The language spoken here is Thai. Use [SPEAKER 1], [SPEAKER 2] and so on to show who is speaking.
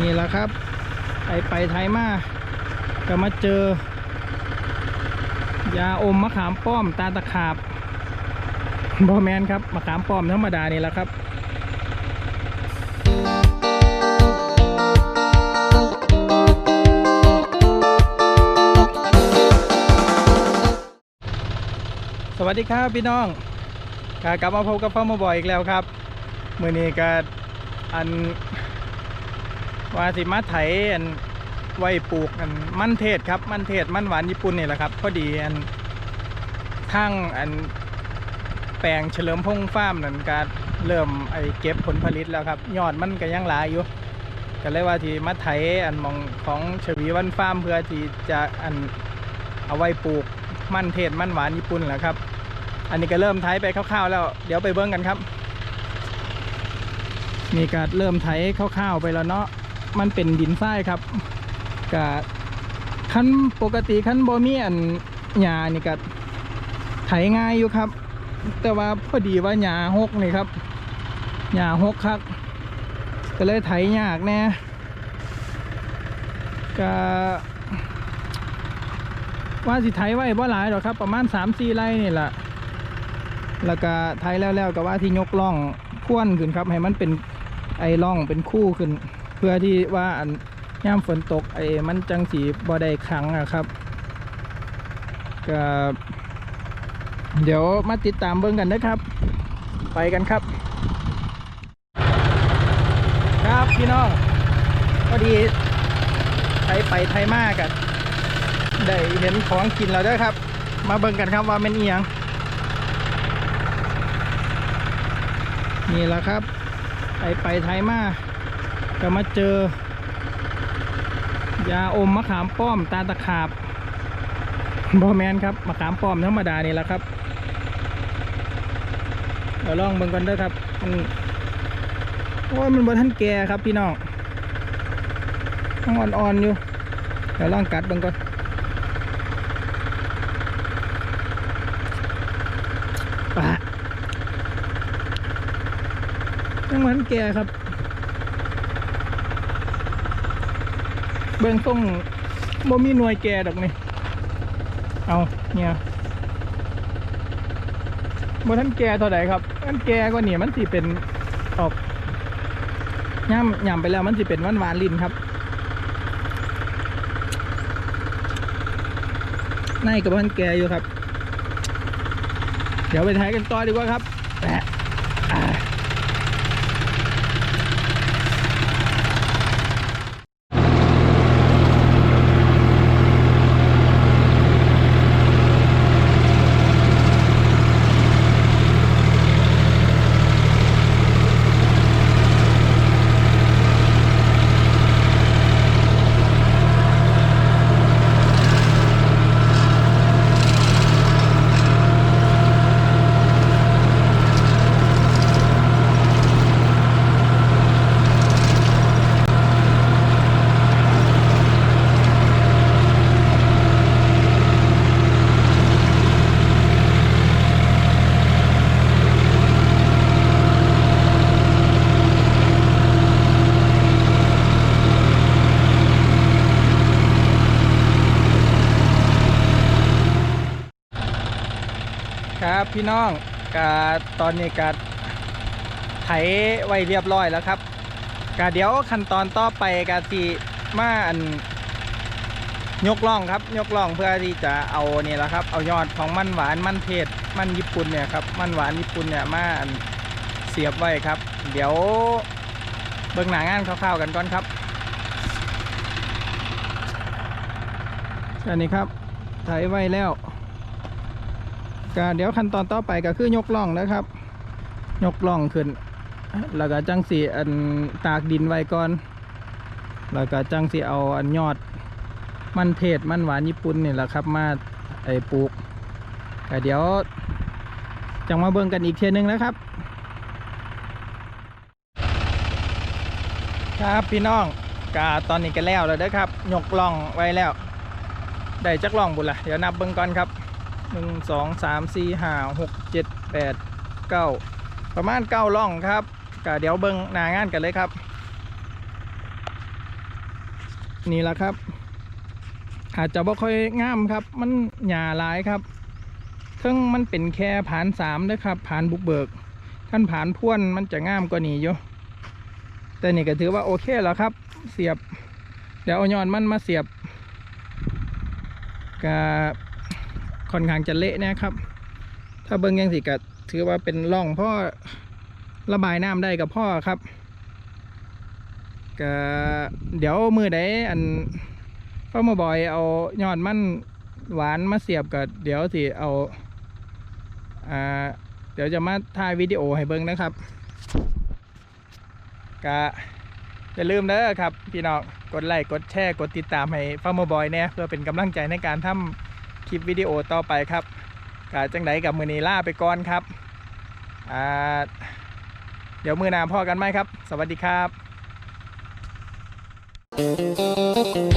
[SPEAKER 1] นี่แหละครับ ไปไปไทยมาก็มาเจอ ยาอมมะขามป้อมตาตะขาบบอแมนครับมะขามป้อมธรรมดานี่แหละครับสวัสดีครับพี่น้องกลับมาพบกับพ่อมาบ่อยอีกแล้วครับมือนี้ก็อัน ว่าสิมาไถอันไว้ปลูกอันมันเทศครับ มันเทศมันหวานญี่ปุ่นนี่แหละครับพอดีอันทั้งอันแปลงเฉลิมพงฟาร์มนั่นก็เริ่มไอเก็บผลผลิตแล้วครับ ยอดมันก็ยังหลายอยู่ก็เลยว่าที่มาไถอันมองของชวีวันฟาร์มเพื่อที่จะอันเอาไว้ปลูกมันเทศมันหวานญี่ปุ่นแหละครับ อันนี้ก็เริ่มไถไปคร่าวๆ แล้ว เดี๋ยวไปเบิ้งกันครับมีการเริ่มไถคร่าวๆไปแล้วเนาะ มันเป็นดินทรายครับกะขั้นปกติขั้นบ่มีอันหญ้านี่ก็ไถง่ายอยู่ครับ แต่ว่าพอดีว่าหญ้าหกนี่ครับหญ้าหกครับก็เลยไถยากแน่ก็ว่าสิไถไว้บ่หลายหรอกครับ ประมาณ3-4ไร่นี่แหละแล้วก็ไทยแล้วๆก็ว่าที่ยกล่องพ่วนขึ้นครับ ให้มันเป็นไอล่องเป็นคู่ขึ้น พื่อที่ว่าอันย่ามฝนตกไอ้มันจังสีบ่ได้ขังอะครับก็เดี๋ยวมาติดตามเบิ่งกันนะครับ ไปกันครับ ครับพี่น้องพอดีไทยไปไทยมากกันได้เห็นของกินแล้วด้วยครับ มาเบิ่งกันครับว่าเป็นเอียงนี่แหละครับ ไปไปไทยมา ก็มาเจอ ยาอมมะขามป้อมตาตะขาบบอแมนครับมะขามป้อมธรรมดานี่แหละครับเดี๋ยวลองเบิ่งกันเด้อครับมันโอ้ยมันบนท่านแก่ครับพี่น้องต้องอ่อนๆอยู่เดี๋ยวลองกัดเบิ่งก่อนปะยังเหมือนแก่ครับ เบื้องต้นบ่มีหน่วยแกดอกนี่เอาเนี่ยบ่ท่านแกเท่าไหร่ครับมันแกก็เนี่ยมันสิเป็นออกย่ำย่ำไปแล้วมันสิเป็นหวานหวานลิ้นครับในกับท่านแกอยู่ครับ เดี๋ยวไปถ่ายกันต่อดีกว่าครับ ครับพี่น้องกาตอนนี้กาไถไว้เรียบร้อยแล้วครับกาเดี๋ยวขั้นตอนต่อไปกาสีมาอันยกล่องครับ ยกล่องเพื่อที่จะเอาเนี่ยแหละครับ เอายอดของมันหวานมันเทศมันญี่ปุ่นเนี่ยครับมันหวานญี่ปุ่นเนี่ยมาอันเสียบไว้ครับ เดี๋ยวเบิ่งหนางานคร่าวๆกันก่อนครับอันนี้ครับไถไว้แล้ว ก็เดี๋ยวขั้นตอนต่อไปก็คือยกล่องนะครับ ยกล่องขึ้น แล้วก็จังสีอันตากดินไว้ก่อน แล้วก็จังสีเอาอันยอด มันเทศมันหวานญี่ปุ่นนี่แหละครับ มาไอปลูกก็เดี๋ยว จังมาเบิ่งกันอีกเทียนึงนะครับ ครับพี่น้องกาตอนนี้ก็แล้วแล้วเด้อครับ ยกล่องไว้แล้ว ได้จักล่องบุญละเดี๋ยวนับเบิ่งก่อนครับ หนึ่งสองสามสี่ห้าหกเจ็ดแปดเก้าประมาณเก้าล่องครับก็เดี๋ยวเบิ้งหนางานกันเลยครับ นี่แหละครับ อาจจะบ่ค่อยงามครับ มันหญ้าหลายครับเทั้งมันเป็นแค่ผานสามเด้อครับผานบุกเบิก ท่านผานพ่วนมันจะงามกว่านี้อยู่แต่นี่ก็ถือว่าโอเคแล้วครับ เสียบ เดี๋ยวเอาย้อนมันมาเสียบก็ ค่อนข้างจะเละนะครับ ถ้าเบิ้งยังสิก็ถือว่าเป็นร่องพ่อระบายน้ำได้กับพ่อครับก็เดี๋ยวมือใดอันพ่อมาบอยเอายอดมันหวานมาเสียบก็เดี๋ยวสิเอาอ่าเดี๋ยวจะมาถ่ายวิดีโอให้เบิ้งนะครับก็อย่าลืมเด้อครับ พี่น้องกดไลค์กดแชร์กดติดตามให้ฟาร์มบอยเนี่ยเพื่อเป็นกำลังใจในการทำ ลิปวิดีโอต่อไปครับกาจังไดกับมือนีล่าไปก่อนครับอ่าเดี๋ยวมือหนาพ่อกันไหมครับ สวัสดีครับ